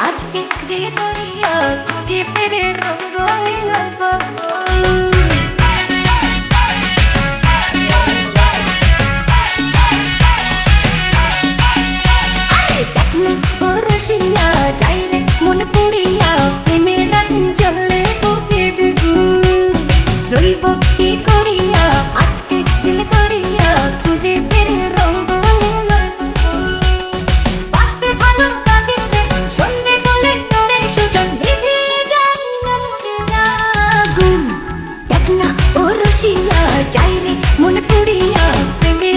আজকে দিন যেতে রে রঙ্গ আসিয়া যাই রে মনে পড়িয়া প্রেমের